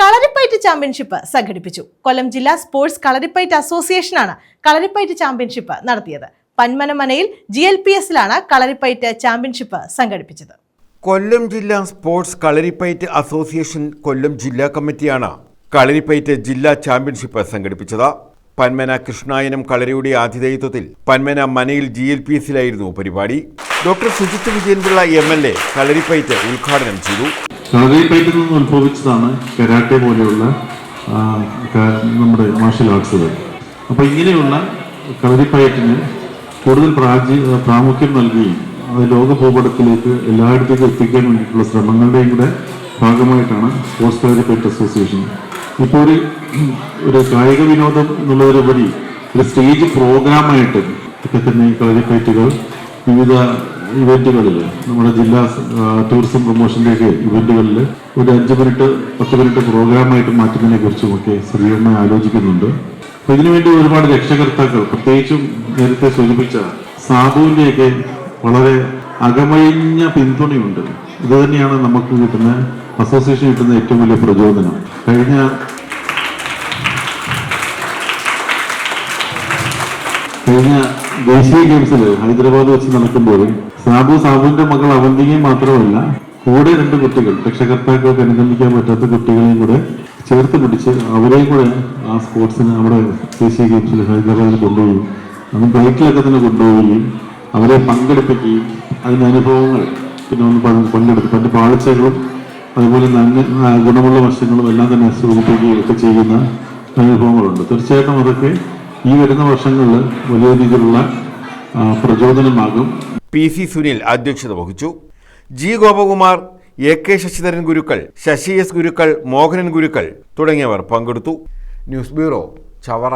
Kalaripayattu championship സംഘടിപ്പിച്ചു. കൊല്ലം ജില്ലാ sports Kalaripayattu അസോസിയേഷനാണ് കളരിപ്പയറ്റ് ചാമ്പ്യൻഷിപ്പ് നടത്തിയത്. പന്മനമനയിൽ ജി എൽ പി എസിലാണ് കളരിപ്പയറ്റ് ചാമ്പ്യൻഷിപ്പ് സംഘടിപ്പിച്ചത്. കൊല്ലം ജില്ലാ സ്പോർട്സ് കളരിപ്പയറ്റ് അസോസിയേഷൻ കൊല്ലം ജില്ലാ കമ്മിറ്റിയാണ് കളരിപ്പയറ്റ് ജില്ലാ ചാമ്പ്യൻഷിപ്പ് സംഘടിപ്പിച്ചത്. പന്മന കൃഷ്ണായനം കളരിയുടെ ആതിഥേയത്വത്തിൽ പന്മന മനയിൽ ജി എൽ പി എസിലായിരുന്നു പരിപാടി. Doctor Sujith Vijayanpillai M L A kalaripayattu ഉദ്ഘാടനം ചെയ്തു. കളരിപ്പയറ്റിൽ നിന്ന് ഉത്ഭവിച്ചതാണ് കരാട്ടെ പോലെയുള്ള നമ്മുടെ മാർഷൽ ആർട്സുകൾ. അപ്പോൾ ഇങ്ങനെയുള്ള കളരിപ്പയറ്റിന് കൂടുതൽ പ്രാചീ പ്രാമുഖ്യം നൽകുകയും അത് ലോക ഭൂപടത്തിലേക്ക് എല്ലായിടത്തേക്കും എത്തിക്കാൻ വേണ്ടിയിട്ടുള്ള ശ്രമങ്ങളുടെയും കൂടെ ഭാഗമായിട്ടാണ് സ്പോർട്സ് കളരിപ്പയറ്റ് അസോസിയേഷൻ. ഇപ്പോൾ ഒരു ഒരു കായിക വിനോദം എന്നുള്ളതിലുപരി ഒരു സ്റ്റേജ് പ്രോഗ്രാമായിട്ട് ഒക്കെ തന്നെ കളരിപ്പയറ്റുകൾ വിവിധ ഇവന്റുകളിൽ നമ്മുടെ ജില്ലാ ടൂറിസം പ്രൊമോഷന്റെ ഒക്കെ ഇവന്റുകളിൽ ഒരു അഞ്ച് മിനിറ്റ് പത്ത് മിനിറ്റ് പ്രോഗ്രാമായിട്ട് മാറ്റുന്നതിനെ കുറിച്ചുമൊക്കെ ശ്രീയമ്മ ആലോചിക്കുന്നുണ്ട്. അപ്പൊ ഇതിനുവേണ്ടി ഒരുപാട് രക്ഷകർത്താക്കൾ പ്രത്യേകിച്ചും നേരത്തെ സൂചിപ്പിച്ച സാധുവിന്റെയൊക്കെ വളരെ അകമഴിഞ്ഞ പിന്തുണയുണ്ട്. ഇത് തന്നെയാണ് നമുക്ക് കിട്ടുന്ന അസോസിയേഷൻ കിട്ടുന്ന ഏറ്റവും വലിയ പ്രചോദനം. കഴിഞ്ഞ കഴിഞ്ഞ ദേശീയ ഗെയിംസിൽ ഹൈദരാബാദ് വെച്ച് നടക്കുമ്പോൾ സാബു സാബുവിന്റെ മകൾ അവന്തികയും മാത്രമല്ല കൂടെ രണ്ട് കുട്ടികൾ രക്ഷകർത്താക്കൾക്ക് അനുഗമിക്കാൻ പറ്റാത്ത കുട്ടികളെയും കൂടെ ചേർത്ത് പിടിച്ച് അവരെയും കൂടെ ആ സ്പോർട്സിന് അവിടെ ദേശീയ ഗെയിംസിൽ ഹൈദരാബാദിൽ കൊണ്ടുപോയി അത് ബൈക്കിലൊക്കെ തന്നെ കൊണ്ടുപോവുകയും അവരെ പങ്കെടുപ്പിക്കുകയും അതിന്റെ അനുഭവങ്ങൾ പിന്നെ ഒന്ന് പങ്ക് പങ്കെടുത്ത് പണ്ട് പാളിച്ചകളും അതുപോലെ നന്മ ഗുണമുള്ള വശങ്ങളും എല്ലാം തന്നെ സൂചിപ്പിക്കുകയും ഒക്കെ ചെയ്യുന്ന അനുഭവങ്ങളുണ്ട്. തീർച്ചയായിട്ടും അതൊക്കെ ഈ വരുന്ന വർഷങ്ങളിൽ വലിയ രീതിയിലുള്ള പ്രചോദനമാകും. പി സി സുനിൽ അധ്യക്ഷത വഹിച്ചു. G Gopakumar A K Sasidharan Gurukkal Sasi S Gurukkal Mohanan Gurukkal തുടങ്ങിയവർ പങ്കെടുത്തു. News bureau Chavara.